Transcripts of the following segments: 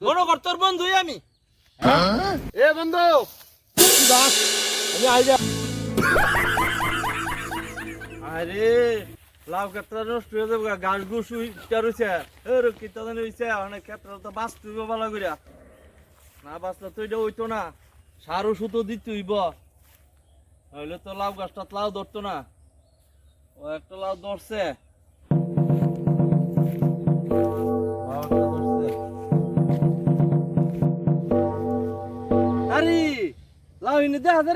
মনে কর তোর বন্ধুই আমি। এ বন্ধু আমি আরে লাউ ক্ষেত্রে নষ্ট হয়ে যাবে গাছ গুছ উইটা রয়েছে এর কিতা জানি হইছে অনেক ক্ষেত্রে তো বাঁচতে হইব ভালো করিয়া না বাঁচলে তো এটা হইতো না। সার ওষুধ দিতে হইব। হইলে তো লাউ গাছটা লাউ ধরতো না। ও একটা লাউ ধরছে। এনে দেখা যা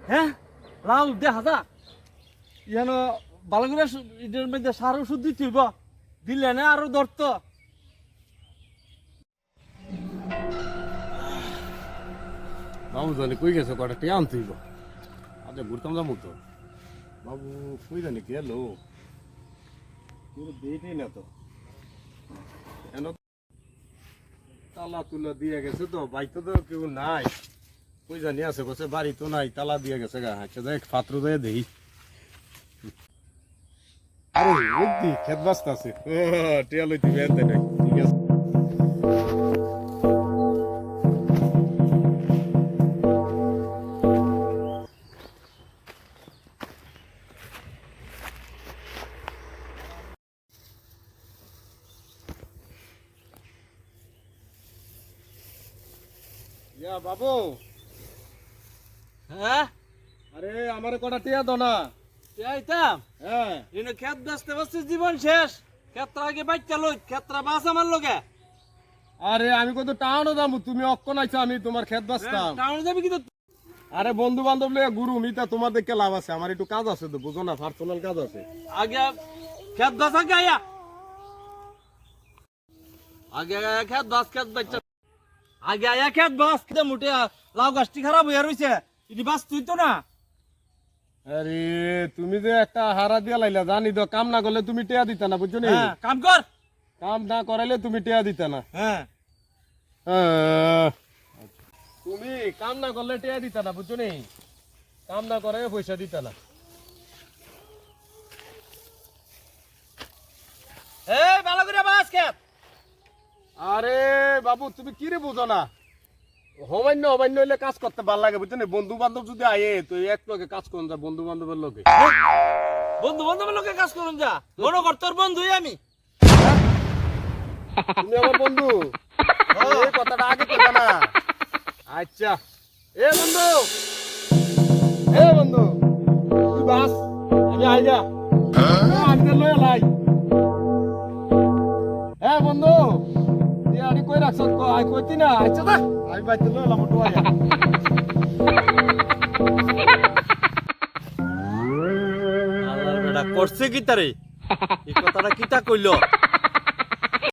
হ্যাঁ? লাউ দেখা যা যেন ভালো করে এটার মধ্যে সার ওষুধ দিতে হইব। দিলে না আরও ধরত। বাবু জানি কই গেছে কটা টিয়া আনতে হইব? আচ্ছা ঘুরতাম যাব তো। বাবু কই জানি গেল দেখি না তো। এন তালা তুলা দিয়ে গেছে তো বাইতে তো কেউ নাই। কই জানি আছে বসে বাড়ি তো নাই তালা দিয়ে গেছে গা আচ্ছা দেখ পাত্র দিয়ে দেই আরে ওই দি খেত বাস্তা আছে ও টিয়া লইতে বের দেয় নাই ঠিক আছে ইয়া বাবু হ্যাঁ? আরে আমারে কটা টিয়া দাও না। হ্যাঁ। এনে খেত জীবন শেষ। ক্ষেত্র আগে বাইকটা লই ক্ষেত্র বাস আমার লগে। আরে আমি কত যাব তুমি অক্ষণ আইছো আমি তোমার খেত বাঁচতাম। টাউনে যাবি কিন্তু আরে বন্ধু বান্ধব গুরু মিতা তোমার দেখে লাভ আছে আমার একটু কাজ আছে তো বুঝো না পার্সোনাল কাজ আছে। আগে খেত বাস আগে আয়া। আগে আয়া খেত বাস খেত বাচ্চা আগে আয়া খেত বাস খেতে মুটে লাউ গাছটি খারাপ হয়ে রইছে। বাস তুই তো না? আরে তুমি যে একটা হারা দিয়া লাইলা জানি তো কাম না করলে তুমি টিয়া দিতা না বুঝছ নি? হ্যাঁ কাম কর। কাম না করাইলে তুমি টিয়া দিতা না। হ্যাঁ। তুমি কাম না করলে টিয়া দিতা না বুঝছ নি? কাম না করে পয়সা দিতা না। এই ভালো করে বাস খেত আরে বাবু তুমি কি রে বুঝো না? হমান্য হমান্য হইলে কাজ করতে ভালো লাগে বুঝছ না? বন্ধু বান্ধব যদি আয়ে তো এক লগে কাজ করুন যা বন্ধু বান্ধবের লগে। বন্ধু বান্ধবের লোকে কাজ করুন যা। মনে কর তোর বন্ধুই আমি। তুমি আমার বন্ধু। এই কথাটা আগে করবে না। আচ্ছা। এ বন্ধু। এ বন্ধু। তুই বাস। আমি আইগা রাখছ কইতি না আচ্ছা দা আমি বাইতে লই তো আইয়া আল্লাহর বেটা করছে কি তারে এই কথাটা কিতা কইলো